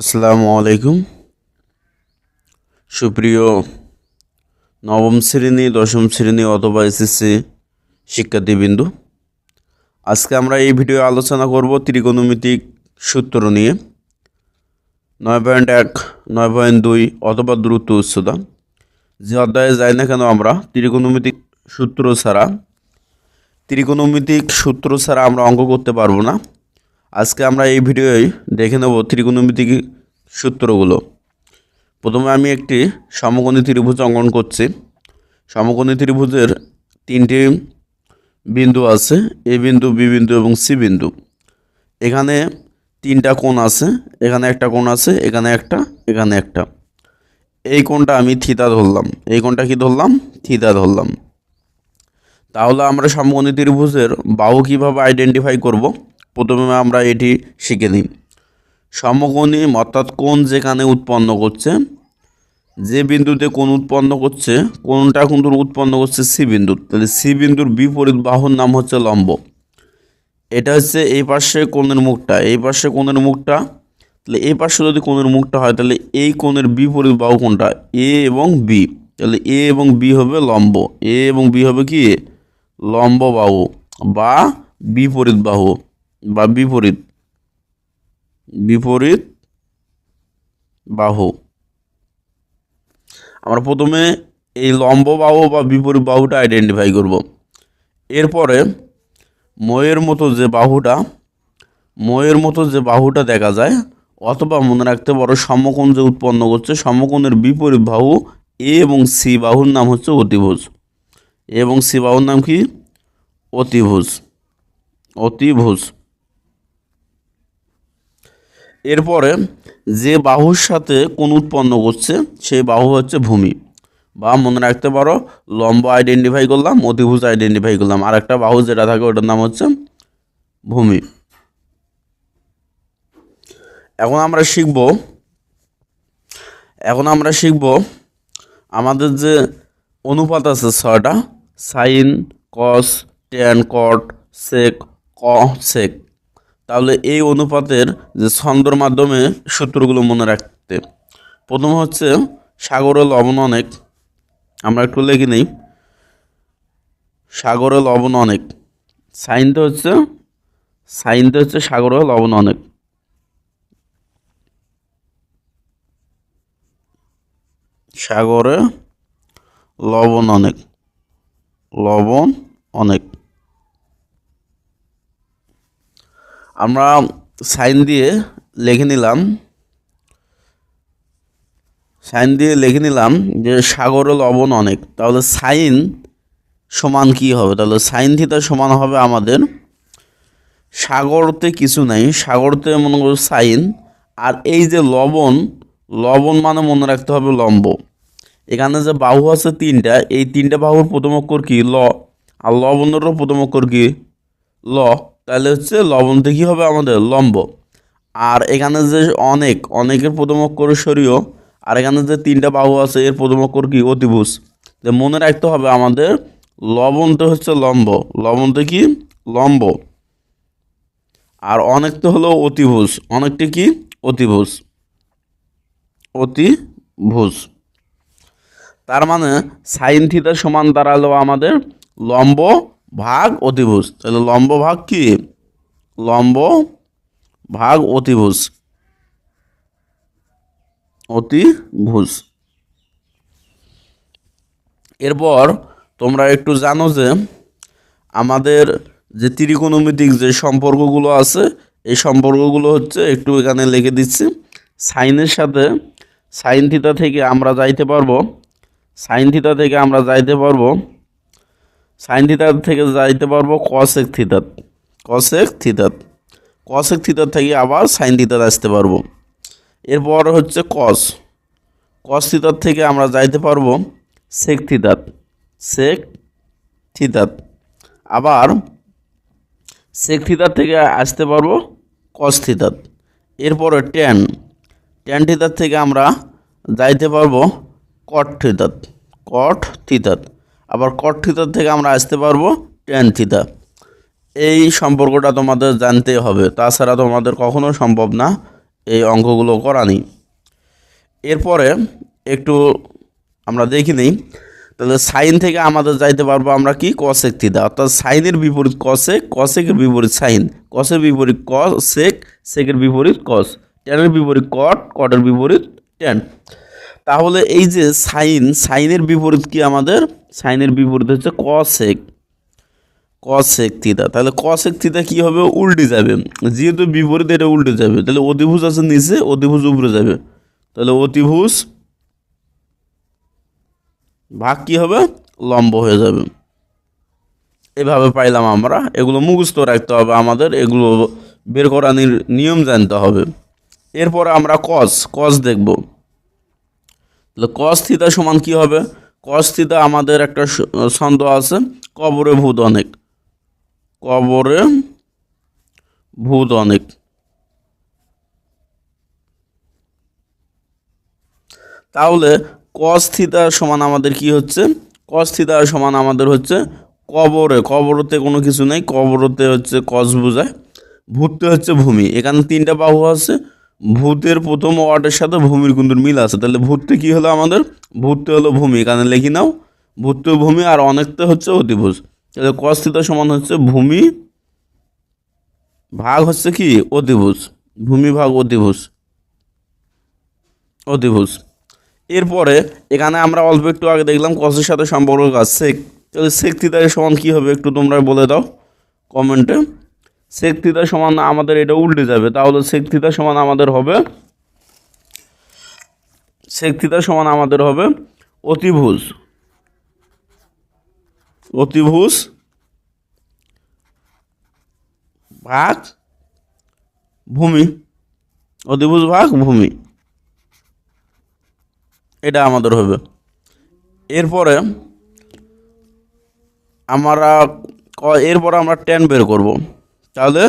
আসসালামু আলাইকুম। সুপ্রিয় নবম শ্রেণি, দশম শ্রেণি অথবা এসএসসি শিক্ষার্থীবৃন্দু, আজকে আমরা এই ভিডিও আলোচনা করব ত্রিকোণমিতিক সূত্র নিয়ে। নয় পয়েন্ট এক, নয় পয়েন্ট দুই অথবা দ্রুত উচ্চতা। যে অধ্যায়ে যাই না কেন আমরা ত্রিকোণমিতিক সূত্র ছাড়া, ত্রিকোণমিতিক সূত্র ছাড়া আমরা অঙ্ক করতে পারব না। আজকে আমরা এই ভিডিওয় দেখে নেব ত্রিকোণমিতিক সূত্রগুলো। প্রথমে আমি একটি সমকোণী ত্রিভুজ অঙ্কন করছি। সমকোণী ত্রিভুজের তিনটি বিন্দু আছে, এ বিন্দু, বি বিন্দু এবং সি বিন্দু। এখানে তিনটা কোণ আছে, এখানে একটা কোণ আছে, এখানে একটা এখানে একটা। এই কোণটা আমি থিতা ধরলাম। এই কোণটা কি ধরলাম? থিতা ধরলাম। তাহলে আমরা সমকোণী ত্রিভুজের বাহু কীভাবে আইডেন্টিফাই করব? প্রথমে আমরা এটি শিখে নিই। সমকোণী অর্থাৎ কোণ যেখানে উৎপন্ন করছে, যে বিন্দুতে কোণ উৎপন্ন করছে, কোণটা কিন্তু উৎপন্ন করছে সি বিন্দু তাহলে সি বিন্দুর বিপরীত বাহুর নাম হচ্ছে লম্ব। এটা হচ্ছে এই পাশে কোণের মুখটা, এই পাশে কোণের মুখটা। তাহলে এই পাশে যদি কোণের মুখটা হয়, তাহলে এই কোণের বিপরীত বাহু কোনটা? এ এবং বি তাহলে এ এবং বি হবে লম্ব। এ এবং বি হবে কি? লম্ব বাহু বা বিপরীত বাহু। বা বিপরীত। বিপরীত বাহু। আমরা প্রথমে এই লম্ব বাহু বা বিপরীত বাহুটা আইডেন্টিফাই করব। এরপরে ময়ের মতো যে বাহুটা, ময়ের মতো যে বাহুটা দেখা যায়, অথবা মনে রাখতে পারো সমকোণ যে উৎপন্ন করছে, সমকোণের বিপরীত বাহু এ এবং সি বাহুর নাম হচ্ছে অতিভুজ। এবং সি বাহুর নাম কি? অতিভুজ। অতিভুজ। এরপরে যে বাহুর সাথে কোন উৎপন্ন করছে সেই বাহু হচ্ছে ভূমি। বা মনে রাখতে পারো, লম্ব আইডেন্টিফাই করলাম, অতিভুজ আইডেন্টিফাই করলাম। আর একটা বাহু যেটা থাকে, ওটার নাম হচ্ছে ভূমি। এখন আমরা শিখব, এখন আমরা শিখব আমাদের যে অনুপাত আছে ছয়টা সাইন কস ট্যান কট সেক ক সেক তাহলে এই অনুপাতের যে ছন্দর মাধ্যমে সূত্রগুলো মনে রাখতে, প্রথম হচ্ছে সাগরে লবণ অনেক। আমরা একটু লিখে নিই। সাগরে লবণ অনেক। সাইনতে হচ্ছে সাইনতে হচ্ছে সাগরে লবণ অনেক। সাগরে লবণ অনেক। লবণ অনেক। আমরা সাইন দিয়ে লিখে নিলাম, সাইন দিয়ে লিখে নিলাম যে সাগরে লবণ অনেক। তাহলে সাইন সমান কি হবে? তাহলে সাইন থিতা সমান হবে আমাদের সাগরতে কিছু নাই, সাগরতে মনে করো সাইন। আর এই যে লবণ লবণ মানে মনে রাখতে হবে লম্ব। এখানে যে বাহু আছে তিনটা, এই তিনটা বাহুর প্রথম অক্ষর কি? ল। আর লবণেরও প্রথম অক্ষর কি? ল। তাহলে হচ্ছে লবণতে কী হবে আমাদের? লম্ব। আর এখানে যে অনেক, অনেকের প্রথম অক্ষর সরিও আর এখানে যে তিনটা বাহু আছে, এর প্রথম অক্ষর কি? অতিভুজ। যে মনে রাখতে হবে আমাদের লবণতে হচ্ছে লম্ব। লবণতে কি? লম্ব। আর অনেকটা হলো অতিভুজ। অনেকটা কি? অতিভুজ। অতিভুজ। তার মানে সাইন থিতা সমান দাঁড়াল আমাদের লম্ব ভাগ অতিভুজ। তাহলে লম্ব ভাগ কি? লম্ব ভাগ অতিভুজ। অতিভুজ। এরপর তোমরা একটু জানো যে আমাদের যে ত্রিকোণমিতিক যে সম্পর্কগুলো আছে, এই সম্পর্কগুলো হচ্ছে একটু এখানে লিখে দিচ্ছি। সাইনের সাথে সাইন থিতা থেকে আমরা যাইতে পারব। সাইন থিতা থেকে আমরা যাইতে পারব সাইন থিতার থেকে যাইতে পারব কসেক থিতাত কসেক থিতাত কসেক থিতার থেকে আবার সাইন থিতাত আসতে পারব। এরপর হচ্ছে কস কস থিতার থেকে আমরা যাইতে পারব সেক থিতাত সেক থিতাত আবার সেক থিতার থেকে আসতে পারব কস থিতাত এরপরে ট্যান ট্যান থিতার থেকে আমরা যাইতে পারব কট থিতাত কট থিতাত আবার কট থিতার থেকে আমরা আসতে পারব ট্যান থিতা এই সম্পর্কটা তোমাদের জানতে হবে, তাছাড়া তোমাদের কখনো সম্ভব না এই অঙ্কগুলো করা নেই এরপরে একটু আমরা দেখি নেই, তাহলে সাইন থেকে আমাদের যাইতে পারব আমরা কি? কসেক থিতা অর্থাৎ সাইনের বিপরীত কসেক কসেকের বিপরীত সাইন কসের বিপরীত কসেক সেকের বিপরীত কস টেনের বিপরীত কট কটের বিপরীত টেন তাহলে এই যে সাইন, সাইনের বিপরীত কি আমাদের? সাইনের বিপরীত হচ্ছে কসেক কসেক থিতা তাহলে কসেক থিতা কি হবে? উল্টে যাবে। যেহেতু বিপরীত, এটা উল্টে যাবে। তাহলে অতিভুজ আছে নিচে, অতিভুজ উপরে যাবে। তাহলে অতিভুজ ভাগ কি হবে? লম্ব হয়ে যাবে। এভাবে পাইলাম আমরা। এগুলো মুখস্থ রাখতে হবে আমাদের। এগুলো বের করার নিয়ম জানতে হবে। এরপর আমরা কস কস দেখব। তাহলে কস থিতা সমান কি হবে? কস থিতা আমাদের একটা ছন্দ আছে, কবরে ভূত অনেক। কবরে ভূত অনেক। তাহলে কস থিতা সমান আমাদের কি হচ্ছে? কস থিতা সমান আমাদের হচ্ছে কবরে। কবরতে কোনো কিছু নেই, কবরতে হচ্ছে কস বোঝায়, ভূততে হচ্ছে ভূমি। এখানে তিনটা বাহু আছে ভূতের প্রথম ওয়ার্ডের সাথে ভূমির কিন্তু মিল আছে। তাহলে ভূততে কি হলো আমাদের? ভূততে হলো ভূমি। এখানে লিখি নাও ভূততে ভূমি আর অনেকতে হচ্ছে অতিভুজ। তাহলে কস থিতা সমান হচ্ছে? ভূমি ভাগ হচ্ছে কি? অতিভুজ। ভূমি ভাগ অতিভুজ। অতিভুজ। এরপরে এখানে আমরা অল্প একটু আগে দেখলাম কসের সাথে সম্পর্ক কাজ সেক তাহলে থিতার সমান কী হবে একটু তোমরা বলে দাও কমেন্টে সেক থিতার সমান আমাদের এটা উল্টে যাবে। তাহলে সেক থিতার সমান আমাদের হবে সেক থিতার সমান আমাদের হবে অতিভুজ। অতিভুজ ভাগ ভূমি। অতিভুজ ভাগ ভূমি। এটা আমাদের হবে। এরপরে আমরা এরপরে আমরা টেন বের করব। তাহলে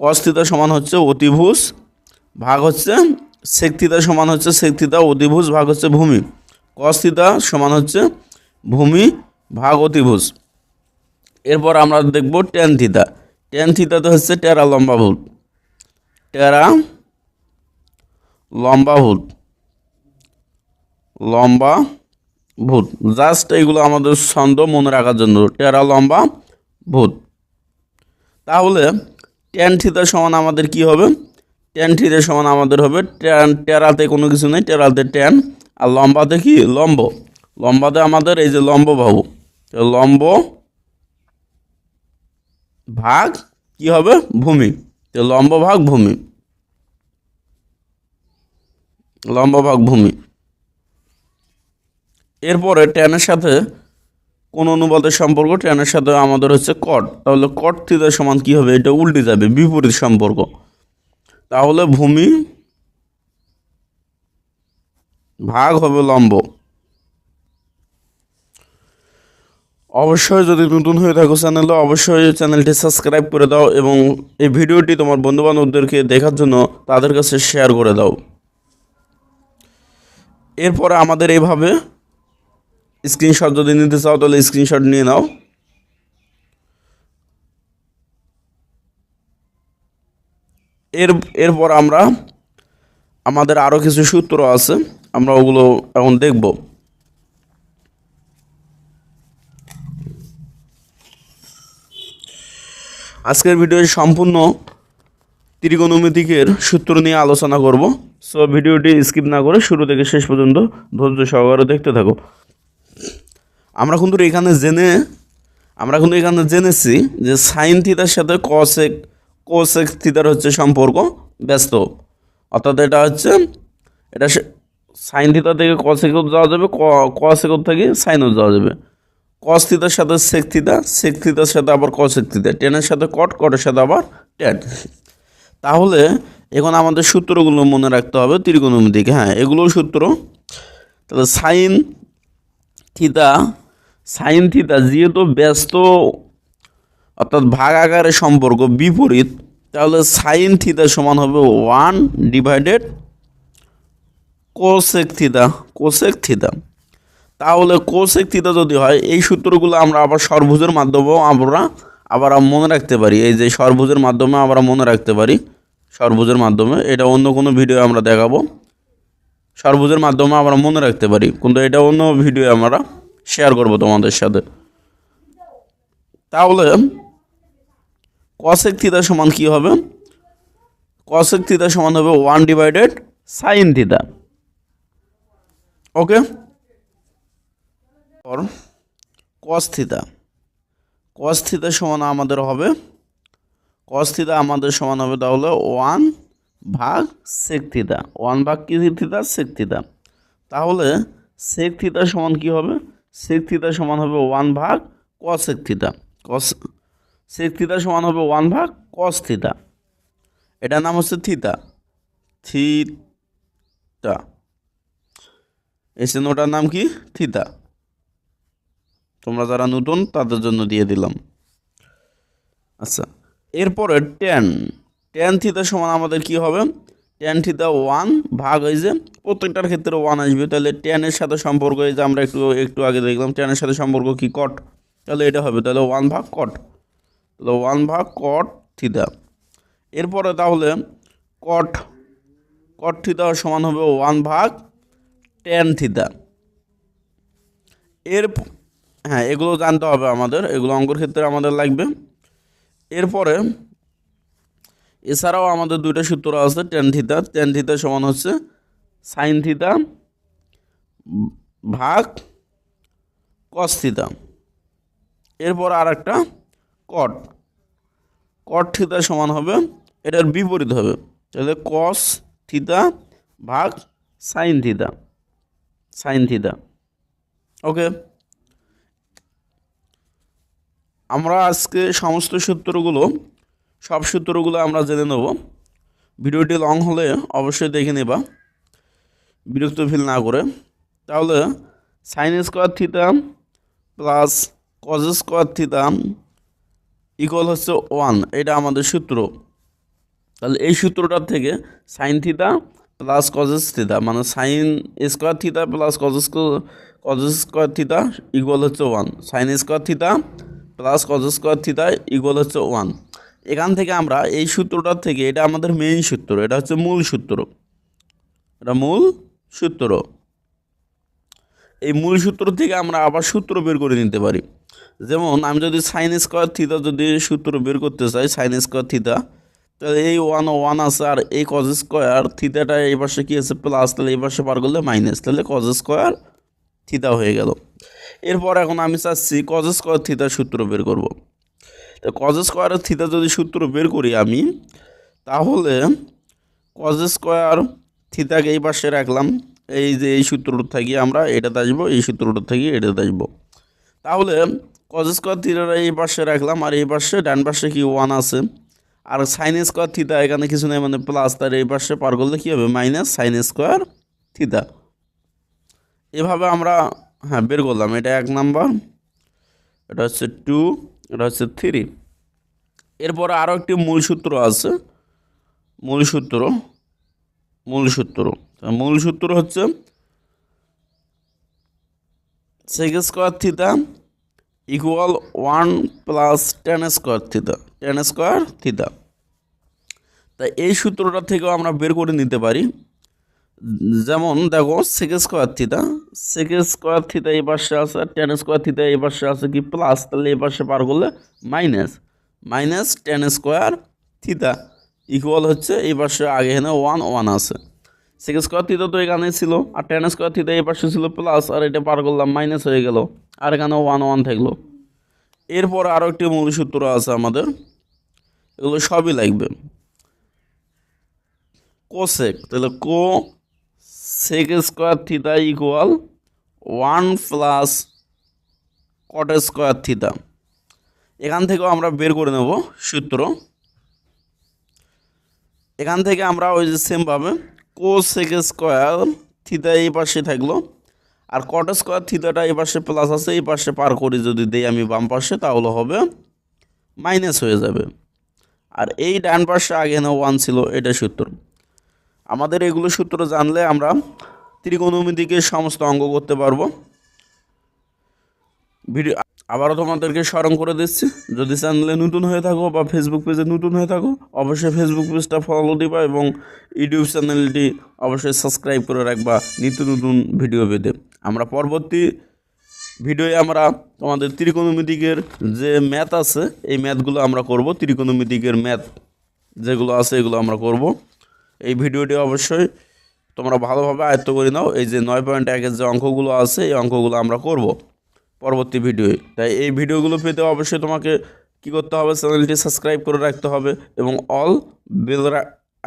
কস থিতা সমান হচ্ছে অতিভুজ, ভাগ হচ্ছে সেক থিতা সমান হচ্ছে সেক থিতা অতিভুজ ভাগ হচ্ছে ভূমি। কস থিতা সমান হচ্ছে ভূমি ভাগ অতিভুজ। এরপর আমরা দেখব টেন থিতা টেন থিতাতে হচ্ছে টেরা লম্বা ভূত টেরা লম্বা ভূত লম্বা ভূত জাস্ট এগুলো আমাদের ছন্দ মনে রাখার জন্য। টেরা লম্বা ভূত তাহলে টেন থিতা সমান আমাদের কি হবে? টেন থিতা সমান আমাদের হবে টেন টেরাতে কোনো কিছু নেই টেরাতে টেন আর লম্বাতে কি? লম্ব। লম্বাতে আমাদের এই যে লম্ব ভাবু লম্ব ভাগ কি হবে? ভূমি। তো লম্ব ভাগ ভূমি। লম্ব ভাগ ভূমি। এরপরে ট্যানের সাথে কোন অনুবাদের সম্পর্ক ট্যানের সাথে আমাদের হচ্ছে কট তাহলে কট থিতা সমান কি হবে? এটা উল্টে যাবে, বিপরীত সম্পর্ক। তাহলে ভূমি ভাগ হবে লম্ব। অবশ্যই যদি নতুন হয়ে থাকো চ্যানেলে অবশ্যই চ্যানেলটি সাবস্ক্রাইব করে দাও এবং এই ভিডিওটি তোমার বন্ধুবান্ধবদেরকে দেখার জন্য তাদের কাছে শেয়ার করে দাও। এরপরে আমাদের এইভাবে স্ক্রিনশট যদি নিতে চাও, তাহলে স্ক্রিনশট নিয়ে নাও। এর, এরপর আমরা, আমাদের আরও কিছু সূত্র আছে, আমরা ওগুলো এখন দেখব। আজকের ভিডিওটি সম্পূর্ণ ত্রিকোণমিতিকের সূত্র নিয়ে আলোচনা করব। সো ভিডিওটি স্কিপ না করে শুরু থেকে শেষ পর্যন্ত ধৈর্য সহকারে দেখতে থাকো। আমরা কিন্তু এখানে জেনে, আমরা কিন্তু এখানে জেনেছি যে সাইন থিতার সাথে কসেক কোসেক থিতার হচ্ছে সম্পর্ক ব্যস্ত। অর্থাৎ এটা হচ্ছে, এটা সাইন থিতা থেকে কসেকও যাওয়া যাবে কসেকও থেকে সাইনও যাওয়া যাবে। কস থিতার সাথে সেক থিতা সেক থিতার সাথে আবার কসেক থিতা টেনের সাথে কট কটের সাথে আবার টেন তাহলে এখন আমাদের সূত্রগুলো মনে রাখতে হবে ত্রিকোণমিতিক হ্যাঁ এগুলোও সূত্র। তাহলে সাইন থিতা সাইন থিতা যেহেতু ব্যস্ত, অর্থাৎ ভাগ আকারের সম্পর্ক বিপরীত, তাহলে সাইন থিতা সমান হবে one divided cosec theta cosec theta তাহলে কোসেক থিতা যদি হয়, এই সূত্রগুলো আমরা আবার সর্বভুজের মাধ্যমেও আমরা আবার মনে রাখতে পারি। এই যে সর্বভুজের মাধ্যমে আমরা মনে রাখতে পারি সর্বুজের মাধ্যমে, এটা অন্য কোনো ভিডিও আমরা দেখাবো। সর্বুজের মাধ্যমে আমরা মনে রাখতে পারি, কিন্তু এটা অন্য ভিডিও আমরা শেয়ার করব তোমাদের সাথে। তাহলে কসেক থিতা সমান কি হবে? কসেক থিতা সমান হবে one divided sine theta okay cos theta cos theta সমান আমাদের হবে কস থিতা আমাদের সমান হবে তাহলে ওয়ান ভাগ সেক থিতা ওয়ান ভাগ কি থিতা সেক থিতা তাহলে সেক থিতা সমান কি হবে? সেক থিতা সমান হবে ওয়ান ভাগ কসেক থিতা কস সেক থিতা সমান হবে ওয়ান ভাগ কস থিতা এটার নাম হচ্ছে থিতা থিতা এসেন ওটার নাম কি? থিতা তোমরা যারা নতুন, তাদের জন্য দিয়ে দিলাম। আচ্ছা এরপরে টেন টেন থিতা সমান আমাদের কি হবে? টেন থিতা ওয়ান ভাগ যে প্রত্যেকটার ক্ষেত্রে ওয়ান আসবে। তাহলে টেনের সাথে সম্পর্ক এই যে আমরা একটু একটু আগে দেখলাম টেনের সাথে সম্পর্ক কি? কট তাহলে এটা হবে, তাহলে ওয়ান ভাগ কট তাহলে ওয়ান ভাগ কট থিতা এরপরে তাহলে কট কট থিতা সমান হবে ওয়ান ভাগ টেন থিতা এর হ্যাঁ এগুলো জানতে হবে আমাদের, এগুলো অঙ্কর ক্ষেত্রে আমাদের লাগবে। এরপরে এছাড়াও আমাদের দুইটা সূত্র আছে টেন থিতা টেন থিতা সমান হচ্ছে সাইন থিতা ভাগ কস থিতা এরপর আর একটা কট কট থিতা সমান হবে, এটার বিপরীত হবে। তাহলে কস থিতা ভাগ সাইন থিতা সাইন থিতা ওকে আমরা আজকে সমস্ত সূত্রগুলো সব সূত্রগুলো আমরা জেনে নেব। ভিডিওটি লং হলে অবশ্যই দেখে নেবা। বিরক্ত ফিল না করে। তাহলে sine square theta plus cos square theta equal হচ্ছে ওয়ান এটা আমাদের সূত্র। তাহলে এই সূত্রটার থেকে sine theta plus cos theta মানে sine square theta plus cos cos square theta equal হচ্ছে one sine square theta plus cos square theta equal হচ্ছে ওয়ান এখান থেকে আমরা এই সূত্রটার থেকে, এটা আমাদের মেইন সূত্র, এটা হচ্ছে মূল সূত্র। এটা মূল সূত্র। এই মূল সূত্র থেকে আমরা আবার সূত্র বের করে নিতে পারি। যেমন, আমি যদি সাইন স্কোয়ার থিতা যদি সূত্র বের করতে চাই সাইন স্কোয়ার থিতা তাহলে এই ওয়ান ও ওয়ান আছে, আর এই কজ স্কোয়ার থিতাটা এই পাশে কী আছে? প্লাস তাহলে এই পাশে পার করলে মাইনাস তাহলে কজ স্কোয়ার থিতা হয়ে গেল। এরপর এখন আমি চাচ্ছি কজ স্কোয়ার থিতার সূত্র বের করব। কজ স্কোয়ারের থিতা যদি সূত্র বের করি আমি, তাহলে কজ স্কোয়ার থিতাকে এই পাশে রাখলাম। এই যে এই সূত্রটা থেকে আমরা এটাতে আসব, এই সূত্রটা থেকে এটাতে আসব। তাহলে কজ স্কোয়ার থিতাটা এই পাশে রাখলাম আর এই পাশে ডান পাশে কি ওয়ান আছে। আর সাইন স্কোয়ার থিতা এখানে কিছু নেই মানে প্লাস তার এই পাশে পার করলে কী হবে? মাইনাস সাইন স্কোয়ার থিতা এভাবে আমরা হ্যাঁ বের করলাম। এটা এক নাম্বার এটা হচ্ছে টু এটা হচ্ছে থ্রি। এরপরে আরও একটি মূল সূত্র আছে। মূল সূত্র মূল সূত্র মূল সূত্র হচ্ছে sec square theta equal one plus tan square theta tan square theta তা এই সূত্রটা থেকেও আমরা বের করে নিতে পারি। যেমন দেখো সেক স্কোয়ার থিতা সেক স্কোয়ার থিতা এই পাশে আছে আর টেন স্কোয়ার থিতা এই পাশে আছে কি? প্লাস তাহলে এই পাশে পার করলে minus minus tan square theta equal হচ্ছে এই পাশে আগে এখানে ওয়ান ওয়ান আছে। সেক স্কোয়ার থিতা তো এখানে ছিল, আর টেন স্কোয়ার থিতা এই পাশে ছিল প্লাস আর এটা পার করলাম মাইনাস হয়ে গেল, আর এখানে ওয়ান ওয়ান থাকল। এরপর আরও একটি মূল সূত্র আছে আমাদের, এগুলো সবই লাগবে। কোসেক তাহলে cosec square theta equal one plus cot square theta এখান থেকেও আমরা বের করে নেব সূত্র। এখান থেকে আমরা ওই যে সেমভাবে কো সেক স্কোয়ার থিতা এই পাশে থাকল। আর কট স্কোয়ার থিতাটা এই পাশে প্লাস আছে, এই পাশে পার করি যদি দেই আমি বাম পাশে, তাহলে হবে মাইনাস হয়ে যাবে। আর এই ডান পাশে আগে না ওয়ান ছিল, এটা সূত্র। আমাদের এগুলো সূত্র জানলে আমরা ত্রিকোণমিতিকে সমস্ত অঙ্গ করতে পারব। ভিডিও আবারও তোমাদেরকে স্মরণ করে দিচ্ছি, যদি চ্যানেলে নতুন হয়ে থাকো বা ফেসবুক পেজে নতুন হয়ে থাকো, অবশ্যই ফেসবুক পেজটা ফলো দিবা এবং ইউটিউব চ্যানেলটি অবশ্যই সাবস্ক্রাইব করে রাখবা নিত্য নতুন ভিডিও পেতে। আমরা পরবর্তী ভিডিওয়ে আমরা তোমাদের ত্রিকোণমিতিকের যে ম্যাথ আছে, এই ম্যাথগুলো আমরা করব। ত্রিকোণমিতিকের ম্যাথ যেগুলো আছে, এগুলো আমরা করব। এই ভিডিওটি অবশ্যই তোমরা ভালোভাবে আয়ত্ত করে নাও। এই যে নয় পয়েন্ট একের যে অঙ্কগুলো আছে, এই অঙ্কগুলো আমরা করব পরবর্তী ভিডিওয়ে। তাই এই ভিডিওগুলো পেতে অবশ্যই তোমাকে কি করতে হবে? চ্যানেলটি সাবস্ক্রাইব করে রাখতে হবে এবং অল বেল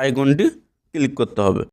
আইকনটি ক্লিক করতে হবে।